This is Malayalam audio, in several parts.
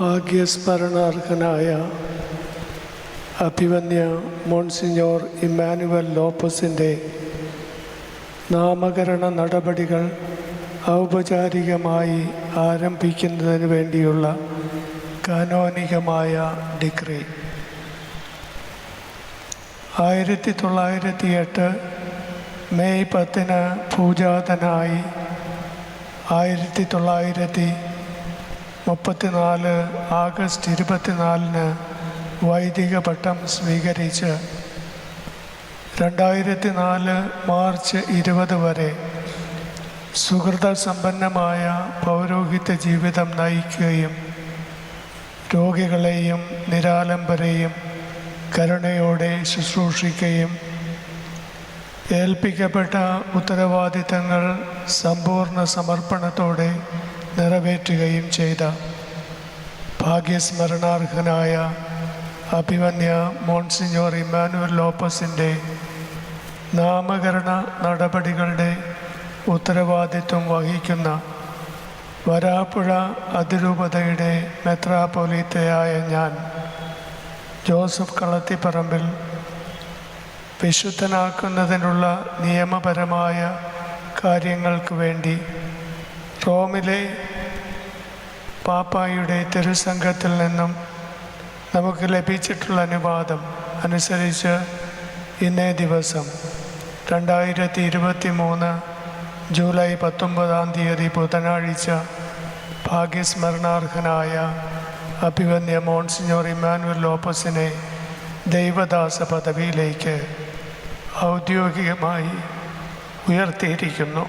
ഭാഗ്യസ്മരണാർഹനായ അഭിമന്യ മോൺസിഞ്ഞോർ ഇമ്മാനുവൽ ലോപ്പസിന്റെ നാമകരണ നടപടികൾ ഔപചാരികമായി ആരംഭിക്കുന്നതിന് വേണ്ടിയുള്ള കാനോനികമായ ഡിഗ്രി. ആയിരത്തി തൊള്ളായിരത്തി എട്ട് മെയ് പത്തിന് പൂജാതനായി ആയിരത്തി തൊള്ളായിരത്തി മുപ്പത്തിനാല് ആഗസ്റ്റ് ഇരുപത്തിനാലിന് വൈദിക പട്ടം സ്വീകരിച്ച് രണ്ടായിരത്തി നാല് മാർച്ച് ഇരുപത് വരെ സുഹൃത സമ്പന്നമായ പൗരോഹിത്യ ജീവിതം നയിക്കുകയും രോഗികളെയും നിരാലംബരെയും കരുണയോടെ ശുശ്രൂഷിക്കുകയും ഏൽപ്പിക്കപ്പെട്ട ഉത്തരവാദിത്തങ്ങൾ സമ്പൂർണ സമർപ്പണത്തോടെ നിറവേറ്റുകയും ചെയ്ത ഭാഗ്യസ്മരണാർഹനായ അഭിമന്യ മോൺസിഞ്ഞോർ ഇമ്മാനുവൽ ലോപ്പസിന്റെ നാമകരണ നടപടികളുടെ ഉത്തരവാദിത്വം വഹിക്കുന്ന വരാപ്പുഴ അതിരൂപതയുടെ മെത്രാപൊലീത്തയായ ഞാൻ ജോസഫ് കളത്തിപ്പറമ്പിൽ വിശുദ്ധനാക്കുന്നതിനുള്ള നിയമപരമായ കാര്യങ്ങൾക്ക് വേണ്ടി റോമിലെ പാപ്പായുടെ തിരുസംഘത്തിൽ നിന്നും നമുക്ക് ലഭിച്ചിട്ടുള്ള അനുവാദം അനുസരിച്ച് ഇന്നേ ദിവസം രണ്ടായിരത്തി ഇരുപത്തി മൂന്ന് ജൂലൈ പത്തൊമ്പതാം തീയതി ബുധനാഴ്ച ഭാഗ്യസ്മരണാർഹനായ അഭിവന്യ മോൺസിഞ്ഞോർ ഇമ്മാനുവൽ ലോപ്പസിനെ ദൈവദാസ പദവിയിലേക്ക് ഔദ്യോഗികമായി ഉയർത്തിയിരിക്കുന്നു.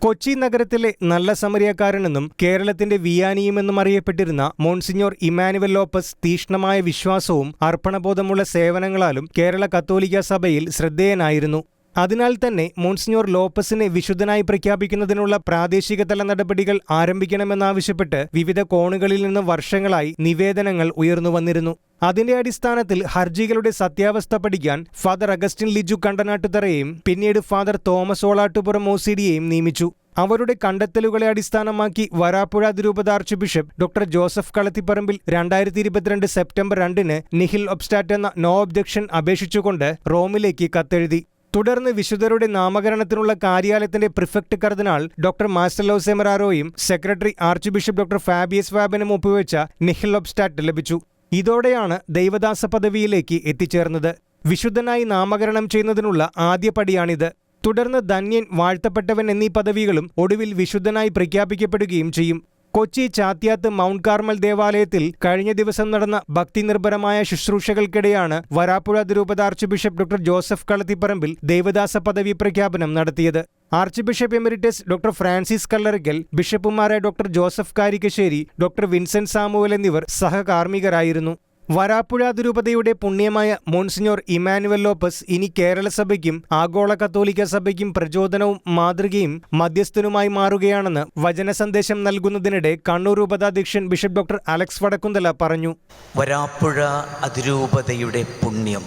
കൊച്ചി നഗരത്തിലെ നല്ല സമരിയക്കാരനെന്നും കേരളത്തിന്റെ വിയാനിയുമെന്നും അറിയപ്പെട്ടിരുന്ന മോൺസിഞ്ഞോർ ഇമാനുവൽ ലോപ്പസ് തീഷ്ണമായ വിശ്വാസവും അർപ്പണബോധമുള്ള സേവനങ്ങളാലും കേരള കത്തോലിക്ക സഭയിൽ ശ്രദ്ധേയനായിരുന്നു. അതിനാൽ തന്നെ മോൺസിഞ്ഞോർ ലോപ്പസിനെ വിശുദ്ധനായി പ്രഖ്യാപിക്കുന്നതിനുള്ള പ്രാദേശിക തല നടപടികൾ ആരംഭിക്കണമെന്നാവശ്യപ്പെട്ട് വിവിധ കോണുകളിൽ നിന്ന് വർഷങ്ങളായി നിവേദനങ്ങൾ ഉയർന്നു വന്നിരുന്നു. അതിന്റെ അടിസ്ഥാനത്തിൽ ഹർജികളുടെ സത്യാവസ്ഥ പഠിക്കാൻ ഫാദർ അഗസ്റ്റിൻ ലിജു കണ്ടനാട്ടുതറയെയും പിന്നീട് ഫാദർ തോമസ് ഓളാട്ടുപുറം ഓസിഡിയെയും നിയമിച്ചു. അവരുടെ കണ്ടെത്തലുകളെ അടിസ്ഥാനമാക്കി വരാപ്പുഴ അതിരൂപത archbishop doctor Joseph Kalathiparambil രണ്ടായിരത്തി ഇരുപത്തിരണ്ട് സെപ്റ്റംബർ രണ്ടിന് നിഹിൽ ഒബ്സ്റ്റാറ്റ് എന്ന നോ ഒബ്ജക്ഷൻ അപേക്ഷിച്ചുകൊണ്ട് റോമിലേക്ക് കത്തെഴുതി. തുടർന്ന് വിശുദ്ധരുടെ നാമകരണത്തിനുള്ള കാര്യാലയത്തിന്റെ പ്രിഫക്ട് കർദിനാൾ ഡോക്ടർ മാസ്റ്റലോ സെമറാറോയും സെക്രട്ടറി ആർച്ച് ബിഷപ്പ് ഡോക്ടർ ഫാബിയസ് വാബനും ഒപ്പുവെച്ച നിഹിൽ ഒബ്സ്റ്റാറ്റ് ലഭിച്ചു. ഇതോടെയാണ് ദൈവദാസ പദവിയിലേക്ക് എത്തിച്ചേർന്നത്. വിശുദ്ധനായി നാമകരണം ചെയ്യുന്നതിനുള്ള ആദ്യപടിയാണിത് തുടർന്ന് ധന്യൻ വാഴ്ത്തപ്പെട്ടവൻ എന്നീ പദവികളും ഒടുവിൽ വിശുദ്ധനായി പ്രഖ്യാപിക്കപ്പെടുകയും ചെയ്യും. കൊച്ചി ചാത്യാത്ത് മൗണ്ട് കാർമൽ ദേവാലയത്തിൽ കഴിഞ്ഞ ദിവസം നടന്ന ഭക്തിനിർഭരമായ ശുശ്രൂഷകൾക്കിടെയാണ് വരാപ്പുഴ അതിരൂപത archbishop doctor Joseph Kalathiparambil ദേവദാസ പദവി പ്രഖ്യാപനം നടത്തിയത്. Archbishop emeritus doctor Francis Kallarakkal ബിഷപ്പുമാരായ doctor Joseph Karikkassery doctor Vincent Samuel എന്നിവർ സഹകാർമ്മികരായിരുന്നു. വരാപ്പുഴ അതിരൂപതയുടെ പുണ്യമായ മോൺസിഞ്ഞോർ ഇമാനുവൽ ലോപ്പസ് ഇനി കേരള സഭയ്ക്കും ആഗോള കത്തോലിക്ക സഭയ്ക്കും പ്രചോദനവും മാതൃകയും മധ്യസ്ഥനുമായി മാറുകയാണെന്ന് വചന സന്ദേശം നൽകുന്നതിനിടെ കണ്ണൂർ ഉപതാധ്യക്ഷൻ ബിഷപ്പ് ഡോക്ടർ അലക്സ് വടക്കുന്തല പറഞ്ഞു. വരാപ്പുഴ അതിരൂപതയുടെ പുണ്യം.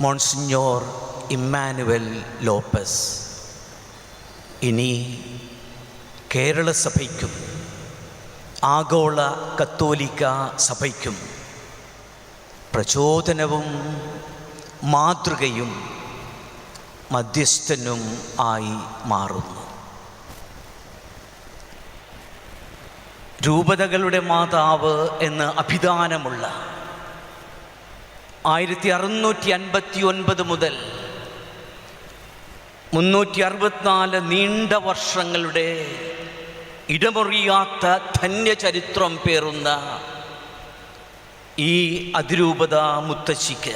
Monsignor Immanuel Lopez. ഇനി കേരള സഭയ്ക്കും ആഗോള കത്തോലിക്ക സഭയ്ക്കും പ്രചോദനവും മാതൃകയും മധ്യസ്ഥനും ആയി മാറുന്നു. രൂപതകളുടെ മാതാവ് എന്ന് അഭിധാനമുള്ള ആയിരത്തി അറുന്നൂറ്റി അൻപത്തി ഒൻപത് മുതൽ മുന്നൂറ്റി അറുപത്തിനാല് നീണ്ട വർഷങ്ങളുടെ ഇടമുറിയാത്ത ധന്യചരിത്രം പേറുന്ന ഈ അതിരൂപത മുത്തശ്ശിക്ക്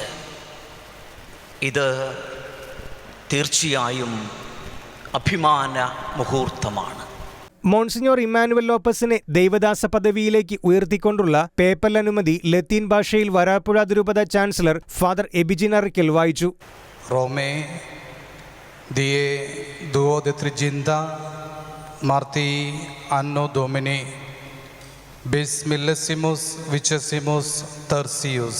ഇത് തീർച്ചയായും അഭിമാന മുഹൂർത്തമാണ്. മോൺസിഞ്ഞോർ ഇമ്മാനുവൽ ലോപ്പസിനെ ദൈവദാസ പദവിയിലേക്ക് ഉയർത്തിക്കൊണ്ടുള്ള പേപ്പൽ അനുമതി ലത്തീൻ ഭാഷയിൽ വരാപ്പുഴ അതിരൂപത ചാൻസലർ ഫാദർ എബിജിൻ അറിക്കൽ വായിച്ചു. റോമേ ദിയേ ദുവോദ Marti anno Domini, bis millesimus വിച്ചസിമോസ് tertius.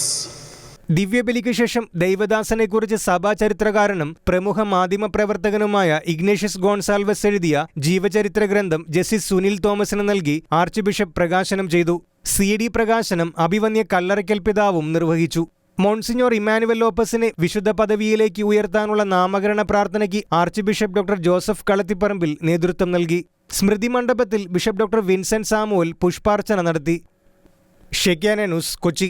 ദിവ്യബലിക്ക് ശേഷം ദൈവദാസനെക്കുറിച്ച് സഭാചരിത്രകാരനും പ്രമുഖ മാധ്യമപ്രവർത്തകനുമായ ഇഗ്നേഷ്യസ് ഗോൺസാൽവസ് എഴുതിയ ജീവചരിത്ര ഗ്രന്ഥം ജസ്റ്റിസ് സുനിൽ തോമസിന് നൽകി ആർച്ച് ബിഷപ്പ് പ്രകാശനം ചെയ്തു. സി ഡി പ്രകാശനം അഭിവന്യ കല്ലറയ്ക്കൽ പിതാവും നിർവഹിച്ചു. മോൺസിഞ്ഞോർ ഇമ്മാനുവൽ ലോപ്പസിനെ വിശുദ്ധ പദവിയിലേക്ക് ഉയർത്താനുള്ള നാമകരണ പ്രാർത്ഥനയ്ക്ക് archbishop doctor Joseph Kalathiparambil നേതൃത്വം നൽകി. സ്മൃതി മണ്ഡപത്തിൽ ബിഷപ്പ് ഡോക്ടർ വിൻസെന്റ് സാമുവൽ പുഷ്പാർച്ചന നടത്തി. Shekinah news Kochi.